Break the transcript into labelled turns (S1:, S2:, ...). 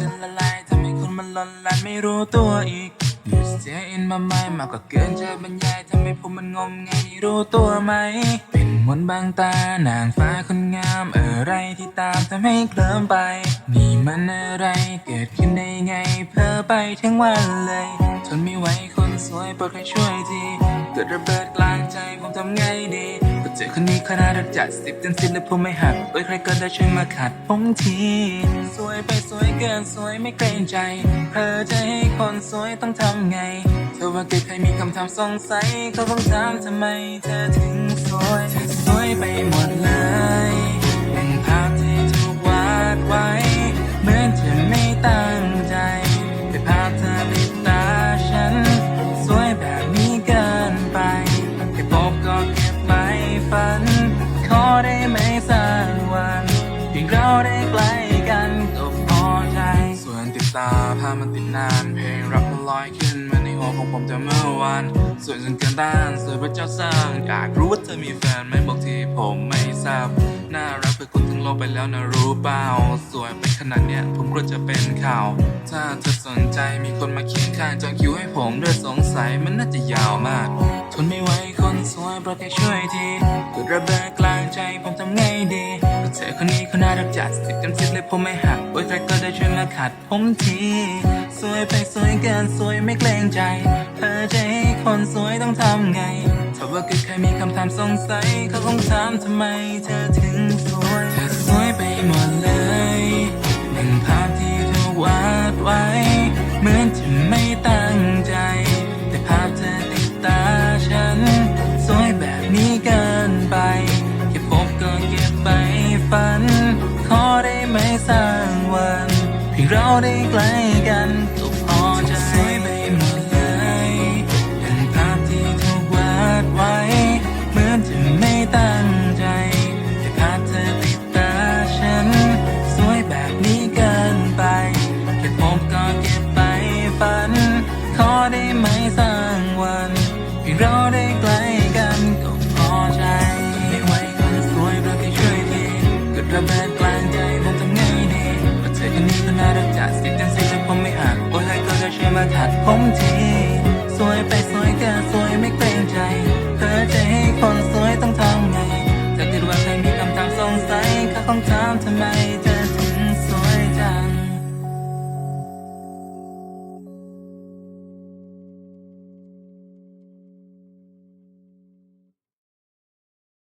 S1: จนละลายทำให้คนมันลอนลานไม่รู้ตัวอีกเซี stay in my mind มากกว่เกินจะบรรยายทำให้ผมมันงมงายรู้ตัวไหม เป็นมนต์บางตานางฟ้าคนงามอะไรที่ตามทำให้เคลิ้มไป นี่มันอะไรเกิดขึ้นได้ไงเพ้อไปทั้งวันเลย ทนไม่ไหวคนสวยโปรดใครช่วยทีเกิดระเบิดกลางใจผมทำไงดี เจอคนนี้ขนาดจัดสิบเต็มสิบแล้วผมไม่หักเอ้ยใครก็ได้ช่วยมาขัดผมที สวยไปสวยเกินสวยไม่เกรงใจเพอจะให้คนสวยต้องทำไง เธอว่าเกิดใครมีคำถามสงสัยเขาคงถามทำไม เธอถึงสวย สวยไปหมดเลย ได้ใกล้กันก็พอใจ ส่วนติดตาภาพมันติดนาน เพลงรักมันลอยขึ้นมาในหัวของผมแต่เมื่อวานสวยจนเกินต้านสวยพระเจ้าสร้าง อยากรู้ว่าเธอมีแฟนไหมบอกทีผมไม่ทราบ น่ารักเพื่อคนทั้งโลกไปแล้วนะรู้เปล่า สวยไปขนาดเนี้ยผมกลัวจะเป็นข่าว ถ้าเธอสนใจมีคนมาเคียงข้างจองคิวให้ผมด้วยสงสัยมันน่าจะยาวมากทนไม่ไหวคนสวยโปรดแค่ช่วยทีกดระเบิดกลางใจผมทำไงดี ธอคนนี้เขาน่ารักจัดสิบเต็มสิบเลยผมไม่หักโอ้ยใครก็ได้ช่วยมาขัดผมทีสวยไปสวยเกินสวยไม่เกรงใจ เธอจะให้คนสวยต้องทำไงถ้าว่าเกิดใครมีคำถามสงสัยเขาคงถามทำไมเธอถึงสวยเธอสวยไปหมดเลยหนึ่งภาพที่ถูกวาดไว้ เหมือนจะไม่ ได้ไหมสักวันเพียงเราได้ใกล้กันก็พอใจสวยไปหมดเลยเป็นภาพที่ถูกวาดไว้ เหมือนจะไม่ตั้งใจแต่ภาพเธอติดตาฉัน สวยแบบนี้เกินไปแค่พบก็เก็บไปฝัน ขอได้ไหมสัก น่ารักจัดสิจังสิบเลยผมไม่หักโอ้ยก็จะช่วยมาขัดผมทีสวยไปสวยเกินสวยไม่เกรงใจ เธอจะให้คนสวยต้องทำไง ถ้าเกิดว่าใครมีคำถามสงสัยข้าคงถามทำไม